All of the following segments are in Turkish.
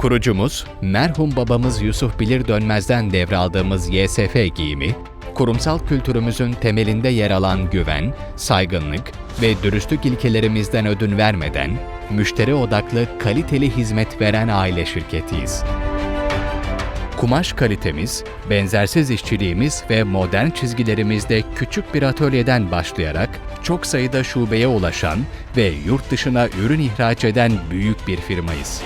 Kurucumuz, merhum babamız Yusuf Bilir Dönmez'den devraldığımız YSF giyimi, kurumsal kültürümüzün temelinde yer alan güven, saygınlık ve dürüstlük ilkelerimizden ödün vermeden, müşteri odaklı kaliteli hizmet veren aile şirketiyiz. Kumaş kalitemiz, benzersiz işçiliğimiz ve modern çizgilerimizde küçük bir atölyeden başlayarak çok sayıda şubeye ulaşan ve yurt dışına ürün ihraç eden büyük bir firmayız.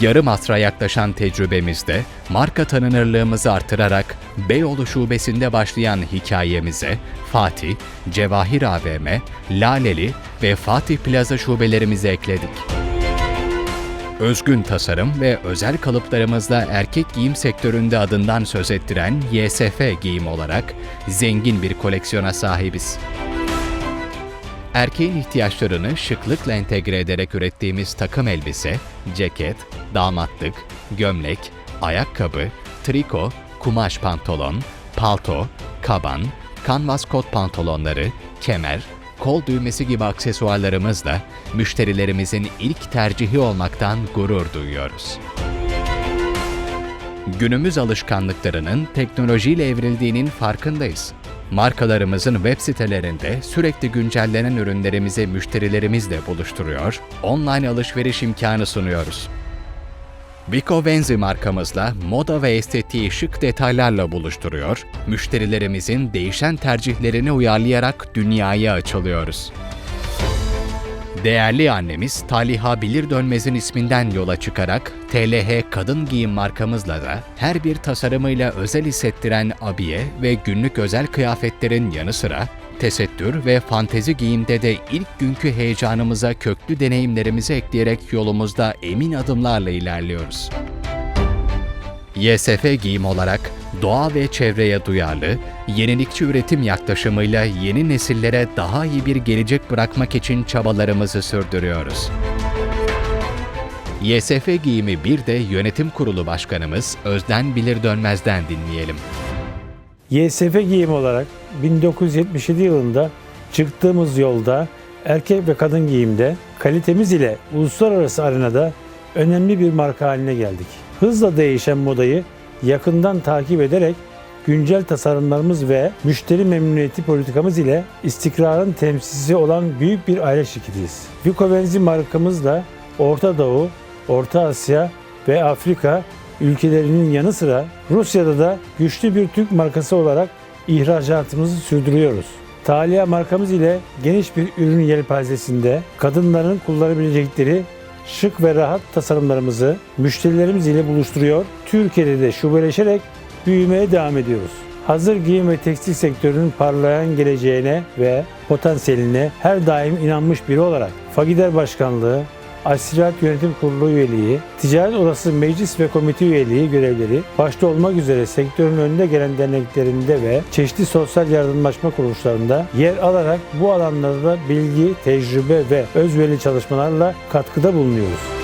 Yarım asra yaklaşan tecrübemizde marka tanınırlığımızı artırarak Beyoğlu şubesinde başlayan hikayemize Fatih, Cevahir AVM, Laleli ve Fatih Plaza şubelerimizi ekledik. Özgün tasarım ve özel kalıplarımızla erkek giyim sektöründe adından söz ettiren YSF giyim olarak zengin bir koleksiyona sahibiz. Erkeğin ihtiyaçlarını şıklıkla entegre ederek ürettiğimiz takım elbise, ceket, damatlık, gömlek, ayakkabı, triko, kumaş pantolon, palto, kaban, kanvas kot pantolonları, kemer, kol düğmesi gibi aksesuarlarımızla müşterilerimizin ilk tercihi olmaktan gurur duyuyoruz. Günümüz alışkanlıklarının teknolojiyle evrildiğinin farkındayız. Markalarımızın web sitelerinde sürekli güncellenen ürünlerimizi müşterilerimizle buluşturuyor, online alışveriş imkanı sunuyoruz. Vico Venzi markamızla moda ve estetiği şık detaylarla buluşturuyor, müşterilerimizin değişen tercihlerini uyarlayarak dünyaya açılıyoruz. Değerli annemiz Taliha Bilir Dönmez'in isminden yola çıkarak TLH kadın giyim markamızla da her bir tasarımıyla özel hissettiren abiye ve günlük özel kıyafetlerin yanı sıra tesettür ve fantezi giyimde de ilk günkü heyecanımıza köklü deneyimlerimizi ekleyerek yolumuzda emin adımlarla ilerliyoruz. YSF giyim olarak doğa ve çevreye duyarlı, yenilikçi üretim yaklaşımıyla yeni nesillere daha iyi bir gelecek bırakmak için çabalarımızı sürdürüyoruz. YSF giyimi bir de yönetim kurulu başkanımız Özden Bilir Dönmez'den dinleyelim. YSF giyim olarak 1977 yılında çıktığımız yolda erkek ve kadın giyimde kalitemiz ile uluslararası arenada önemli bir marka haline geldik. Hızla değişen modayı yakından takip ederek güncel tasarımlarımız ve müşteri memnuniyeti politikamız ile istikrarın temsilcisi olan büyük bir aile şirketiyiz. Vico markamızla Orta Doğu, Orta Asya ve Afrika ülkelerinin yanı sıra Rusya'da da güçlü bir Türk markası olarak ihracatımızı sürdürüyoruz. Taliha markamız ile geniş bir ürün yelpazesinde kadınların kullanabilecekleri şık ve rahat tasarımlarımızı müşterilerimiz ile buluşturuyor. Türkiye'de de şubeleşerek büyümeye devam ediyoruz. Hazır giyim ve tekstil sektörünün parlayan geleceğine ve potansiyeline her daim inanmış biri olarak Fagider Başkanlığı, Aşirat Yönetim Kurulu üyeliği, Ticaret Odası Meclis ve Komite üyeliği görevleri başta olmak üzere sektörün önde gelen derneklerinde ve çeşitli sosyal yardımlaşma kuruluşlarında yer alarak bu alanlarda bilgi, tecrübe ve özverili çalışmalarla katkıda bulunuyoruz.